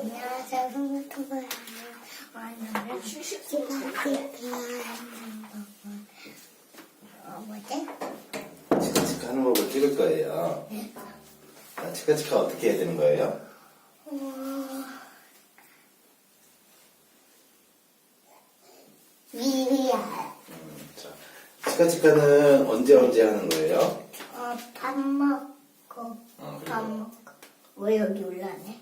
안녕하세요, 송유튜브예요. 오늘은 치카치카 어, 뭐지? 치카치카 하는 법을 찍을 거예요. 자, 치카치카 어떻게 해야 되는 거예요? 어, 위위야. 자, 치카치카는 언제 언제 하는 거예요? 어, 밥 먹고, 어, 밥 먹고. 왜 여기 올라네?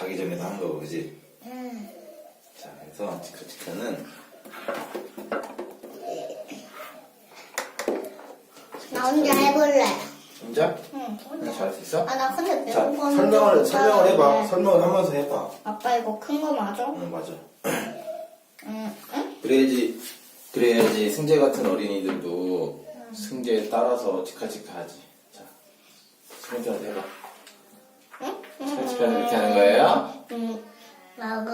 자기 전에도 하는 거고, 그지? 응. 자, 그래서 치카치카는 나 혼자 해볼래. 혼자? 응, 혼자. 잘할 수 있어? 아, 나 근데 자, 배고파서 설명을, 못 설명을 해봐. 하는데. 설명을 하면서 해봐. 아빠 이거 큰 거 맞아? 응, 맞아. 응, 응? 그래야지, 그래야지 승재 같은 어린이들도 승재에 따라서 치카치카 하지. 자, 승재한테 해봐. 응? 치카치카 이렇게 하는 거예요? 응. 나고,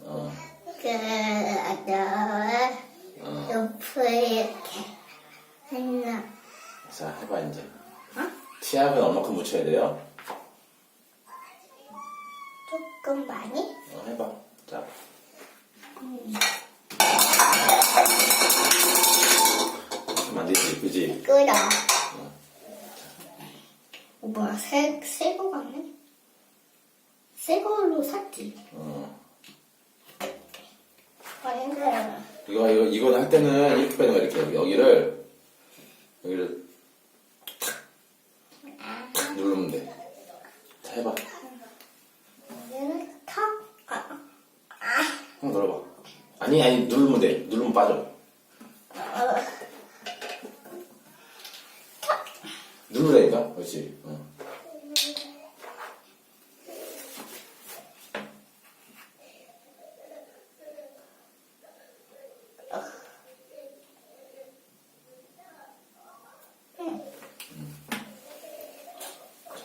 어, 그, 저, 어. 옆에 이렇게 했나? 자, 해봐, 이제. 어? 치약은 얼마큼 묻혀야 돼요? 조금 많이? 어, 해봐. 자. 안 되지, 그지? 끓여. 어, 뭐야, 새, 새거 같네? 새 걸로 샀지? 어. 아닌데. 이거, 이거, 이거 할 때는 이렇게 빼는 거야, 이렇게. 여기를, 여기를 탁 누르면 돼. 자, 해봐. 여기를 탁? 아, 한번 눌러봐. 아니, 아니, 누르면 돼. 누르면 빠져. 어, 누르라니까? 그렇지. 어.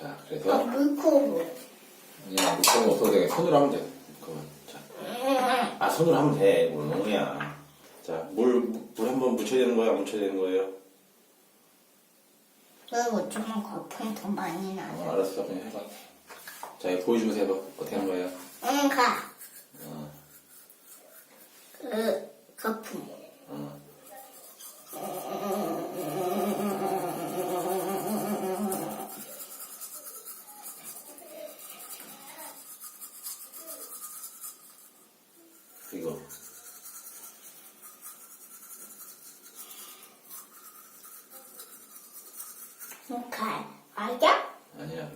자, 아, 그래서 물고기. 그냥 그런 거 없어도 돼. 손으로 하면 돼. 그건. 자. 아, 손으로 하면 돼. 뭘 너무야. 자, 물, 물 한번 묻혀야 되는 거야? 안 묻혀야 되는 거예요? 왜 어쩌면 거품이 더 많이. 어, 알았어. 그냥 해봐. 자, 이거 보여주면서 해봐. 어떻게 하는 거예요? 응, 가. 어, 그, 거품. 어. 이거. 응, 가. 알자?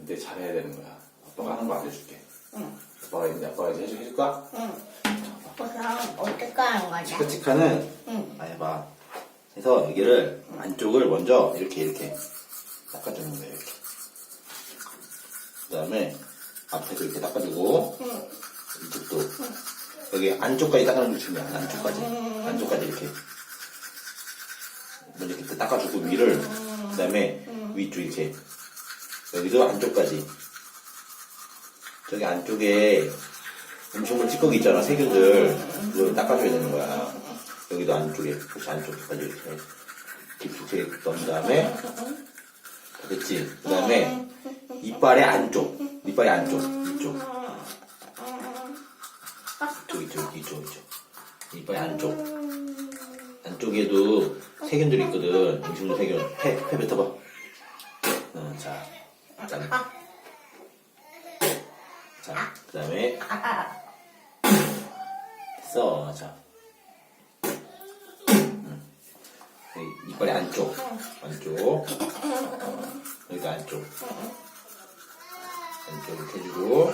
근데 잘해야 되는 거야. 아빠가 하는 거 알려줄게. 응. 아빠가 이제 아빠가 이제 해줄, 해줄까? 응. 그럼 어떻게 하는 거냐? 치카치카는 응. 아 해봐. 그래서 여기를 안쪽을 먼저 이렇게 이렇게 닦아주는 거예요. 이렇게. 그다음에 앞에도 이렇게 닦아주고 응. 이쪽도 여기 안쪽까지 닦아주는 게 중요해. 안쪽까지 안쪽까지 이렇게 먼저 이렇게 닦아주고 위를 그다음에 위쪽 이렇게 여기도 안쪽까지. 저기 안쪽에 음식물 찌꺼기 있잖아 세균들. 그걸 닦아줘야 되는 거야. 여기도 안쪽에 혹시 안쪽까지 이렇게 깊숙이 넣은 다음에 다 됐지? 그 다음에 이빨의 안쪽 이빨의 안쪽 이쪽. 이쪽 이쪽 이쪽 이쪽. 이빨의 안쪽. 안쪽에도 세균들이 있거든. 음식물 세균. 폐, 폐 뱉어봐 그다음에 자 그 다음에 됐어 자. 음. 여기 이빨의 안쪽 안쪽. 여기도 안쪽. 안쪽 이렇게 해주고.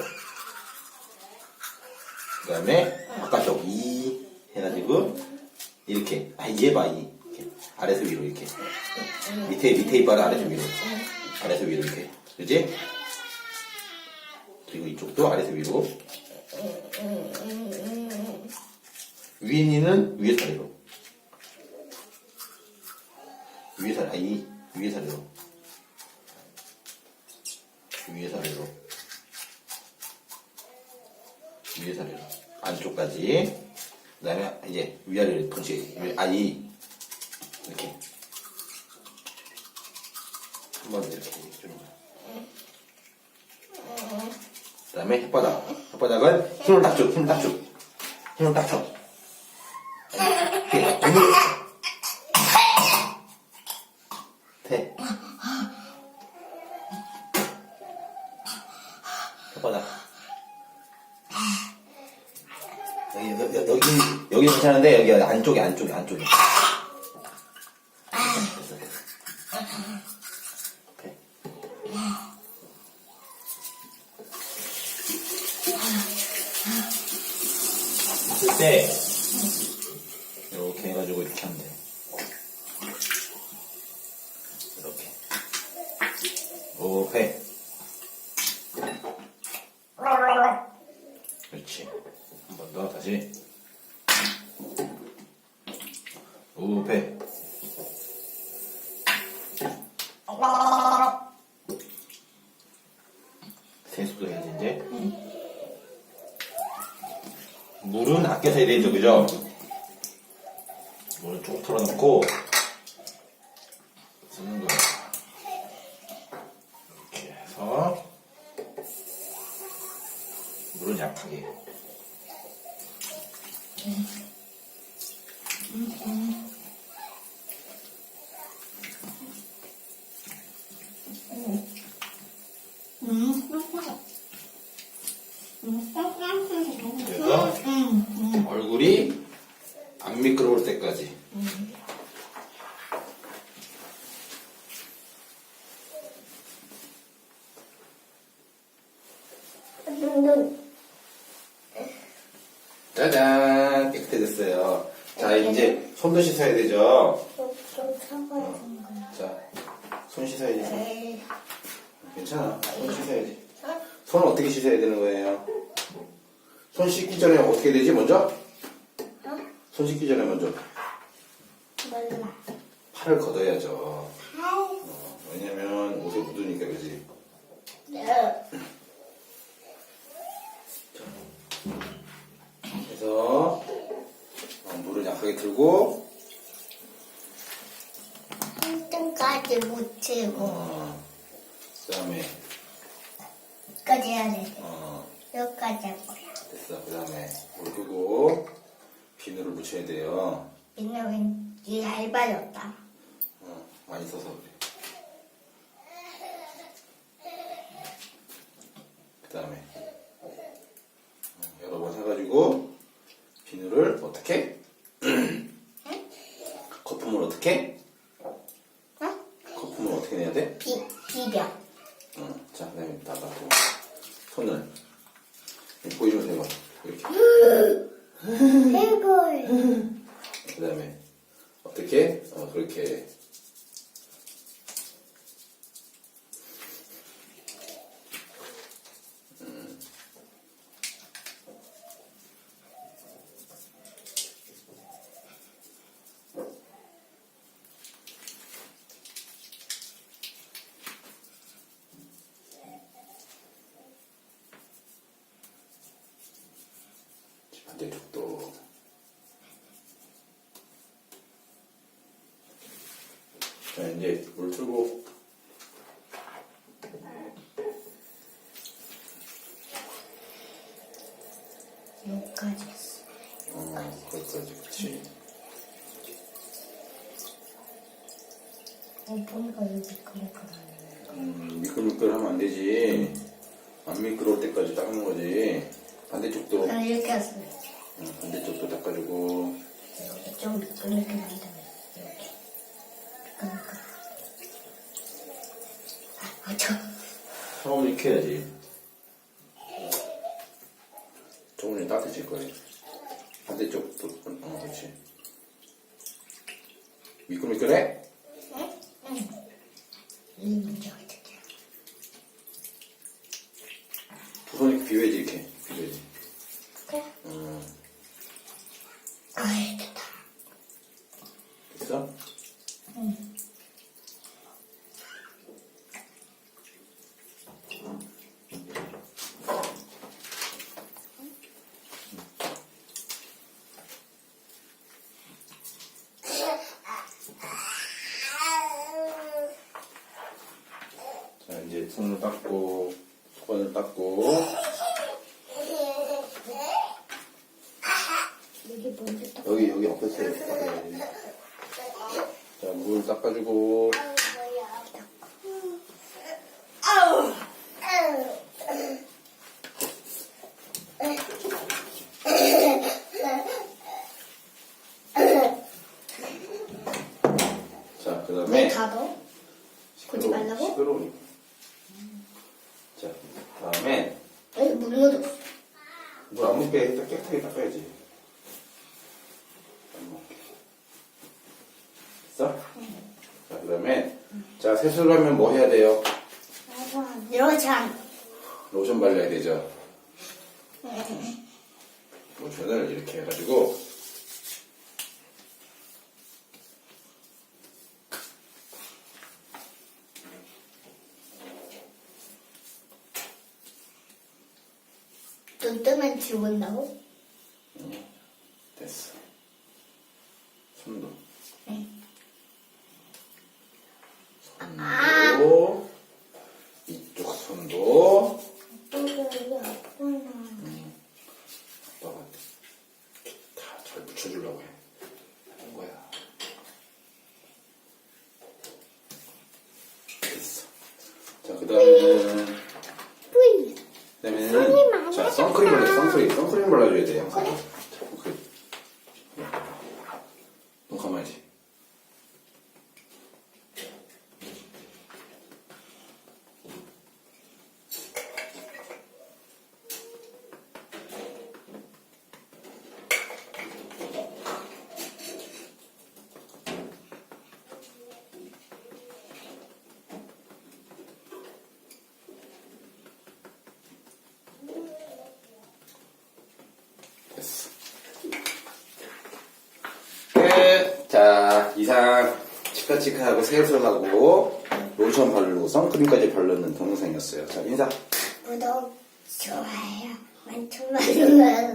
그 다음에 바깥쪽 이 해가지고 이렇게 아 이제 봐이. 이렇게. 아래서 위로 이렇게. 밑에 밑에 이빨은 아래서 위로. 아래서 위로 이렇게 그지 그리고 이쪽도 아래서 위로. 위니는 위에서 아래로. 위에서 아이 위에서 아래로. 위에서 아래로. 위에서 아래로. 안쪽까지. 그 다음에 이제 위아래로 동시에 아이. 이렇게 다음에 혓바닥. 혓바닥은 힘을 딱 줘, 힘을 딱 줘. 힘을 딱 줘. 대. 혓바닥. 여기, 여기, 여기, 여기 괜찮은데, 여기 안쪽에, 안쪽에, 안쪽에. 배. 있을 때 이렇게 해가지고 이렇게 하면 돼. 이렇게. 오, 배. 그렇지. 한 번 더, 다시. 오, 배. 세수도 해야지, 이제. 물은 아껴서 해야 되죠? 물을 쭉 털어놓고 쓰는 거예요. 이렇게 해서 물은 약하게. 그래서 얼굴이 안 미끄러울 때까지. 눈, 짜잔 깨끗해졌어요. 자 이제 손도 씻어야 되죠. 먹어요. 자, 손 씻어야지. 손. 괜찮아. 손 씻어야지. 손 어떻게 씻어야 되는 거예요? 손 씻기 전에 어떻게 되지? 먼저? 어? 손 씻기 전에 먼저. 팔을 걷어야죠. 아이, 어, 왜냐면 옷에 묻으니까 그지. 어, 그래서 어, 물을 약하게 들고 1등까지 묻히고, 어, 그다음에 여기까지 해야 돼. 어, 여기까지 할 거야. 됐어. 그다음에 물 끄고 비누를 묻혀야 돼요. 왜냐면 이게 얇아졌다. 어, 많이 써서 그래. 그 다음에 여러 번 해가지고 비누를 어떻게? 거품을 어떻게? 어? 거품을 어떻게 내야 돼? 비, 비벼. 어, 자, 그 다음에 닫아고 손을 보여주면 되고 이렇게 해골. 그 다음에 어떻게? 어, 그렇게 반대쪽도 자 이제 물 틀고. 여기까지 했어. 어 거기까지. 그치. 어, 보니까 여기 미끌미끌하네. 음, 미끌미끌하면 안 되지. 안 미끄러울 때까지 닦는 거지. 반대쪽도. 난 이렇게 했어. 어, 반대쪽도 닦아주고. 여기 좀 미끌미끌한다면 여기. 미끌미끌. 아, 아, 저. 처음 이렇게 해야지 조금 따뜻해질 거예요 반대쪽도 어 그렇지 미끌미끌해? 응? 응. 이 문제 어떻게? 두손 이렇게 비벼야지 이렇게 손을 닦고 손을 닦고 여기 여기 없었어요 여기. 자, 물 닦아주고 자, 그 다음에 다 넣어? 굳이 말라고? 시끄러우니까 자, 다음에 왜물 묻었어? 물 안 묻게 일단 깨끗하게 닦아야지. 안 묻게. 됐어? 자, 그 다음에 자, 세수를 하면 뭐 해야 돼요? 않. 로션 발라야 되죠. 로션을 이렇게 해가지고 will know 이상 치카치카하고 세수하고 로션 바르고 선크림까지 바르는 동영상이었어요. 자, 인사. 구독, 좋아요, 많이 눌러주세요.